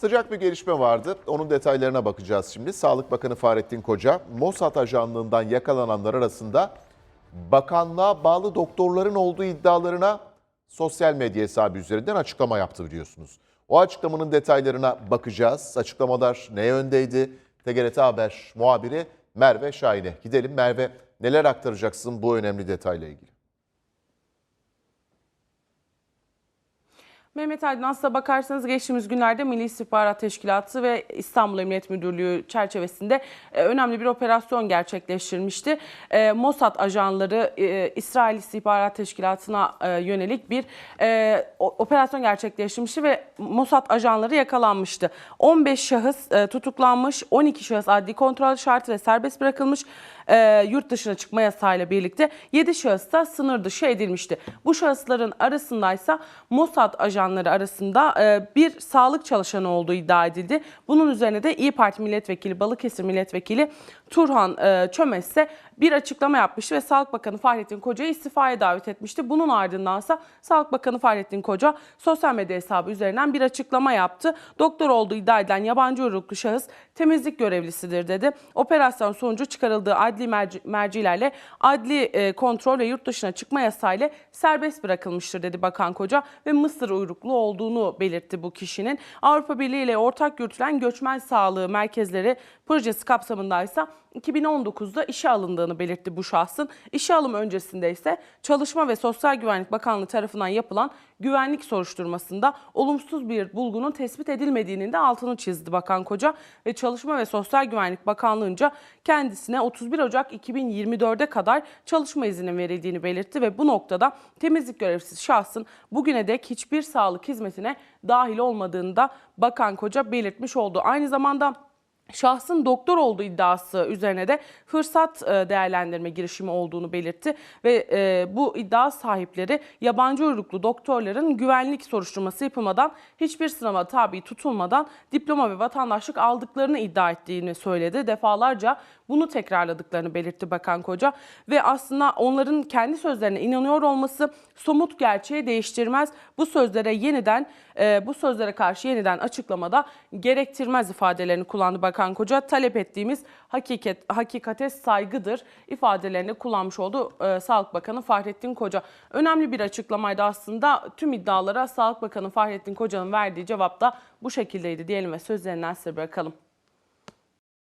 Sıcak bir gelişme vardı. Onun detaylarına bakacağız şimdi. Sağlık Bakanı Fahrettin Koca, Mossad ajanlığından yakalananlar arasında bakanlığa bağlı doktorların olduğu iddialarına sosyal medya hesabı üzerinden açıklama yaptı biliyorsunuz. O açıklamanın detaylarına bakacağız. Açıklamalar ne yöndeydi? TGRT Haber muhabiri Merve Şahin'e gidelim. Merve neler aktaracaksın bu önemli detayla ilgili? Mehmet Aydın aslına bakarsanız geçtiğimiz günlerde Milli İstihbarat Teşkilatı ve İstanbul Emniyet Müdürlüğü çerçevesinde e, önemli bir operasyon gerçekleştirmişti. E, Mossad ajanları e, İsrail İstihbarat Teşkilatı'na yönelik bir operasyon gerçekleştirmişti ve Mossad ajanları yakalanmıştı. 15 şahıs tutuklanmış, 12 şahıs adli kontrol şartıyla serbest bırakılmış. Yurt dışına çıkma yasağıyla birlikte 7 şahıs da sınır dışı edilmişti. Bu şahısların arasındaysa Mossad ajanları arasında e, bir sağlık çalışanı olduğu iddia edildi. Bunun üzerine de İyi Parti Milletvekili, Balıkesir Milletvekili Turhan e, Çömez bir açıklama yapmıştı ve Sağlık Bakanı Fahrettin Koca'yı istifaya davet etmişti. Bunun ardındansa Sağlık Bakanı Fahrettin Koca sosyal medya hesabı üzerinden bir açıklama yaptı. Doktor olduğu iddia edilen yabancı uyruklu şahıs temizlik görevlisidir dedi. Operasyon sonucu çıkarıldığı adli merci- mercilerle adli e, kontrol ve yurt dışına çıkma yasayla serbest bırakılmıştır dedi Bakan Koca ve Mısır uyruklu olduğunu belirtti bu kişinin. Avrupa Birliği ile ortak yürütülen göçmen sağlığı merkezleri projesi kapsamındaysa 2019'da işe alındığını belirtti bu şahsın. İşe alım öncesinde ise Çalışma ve Sosyal Güvenlik Bakanlığı tarafından yapılan güvenlik soruşturmasında olumsuz bir bulgunun tespit edilmediğinin de altını çizdi Bakan Koca ve Çalışma ve Sosyal Güvenlik Bakanlığı'nca kendisine 31 Ocak 2024'e kadar çalışma izninin verildiğini belirtti ve bu noktada temizlik görevlisi şahsın bugüne dek hiçbir sağlık hizmetine dahil olmadığını da Bakan Koca belirtmiş oldu. Aynı zamanda Şahsın doktor olduğu iddiası üzerine de fırsat e, değerlendirme girişimi olduğunu belirtti ve e, bu iddia sahipleri yabancı uyruklu doktorların güvenlik soruşturması yapılmadan hiçbir sınava tabi tutulmadan diploma ve vatandaşlık aldıklarını iddia ettiğini söyledi. Defalarca bunu tekrarladıklarını belirtti Bakan Koca ve aslında onların kendi sözlerine inanıyor olması somut gerçeği değiştirmez. Bu sözlere yeniden e, bu sözlere karşı yeniden açıklamada gerektirmez ifadelerini kullandı Bakan Koca. Talep ettiğimiz hakikat hakikate saygıdır ifadelerini kullanmış oldu e, Sağlık Bakanı Fahrettin Koca. Önemli bir açıklamaydı aslında. Tüm iddialara Sağlık Bakanı Fahrettin Koca'nın verdiği cevap da bu şekildeydi diyelim ve sözlerinden size bırakalım.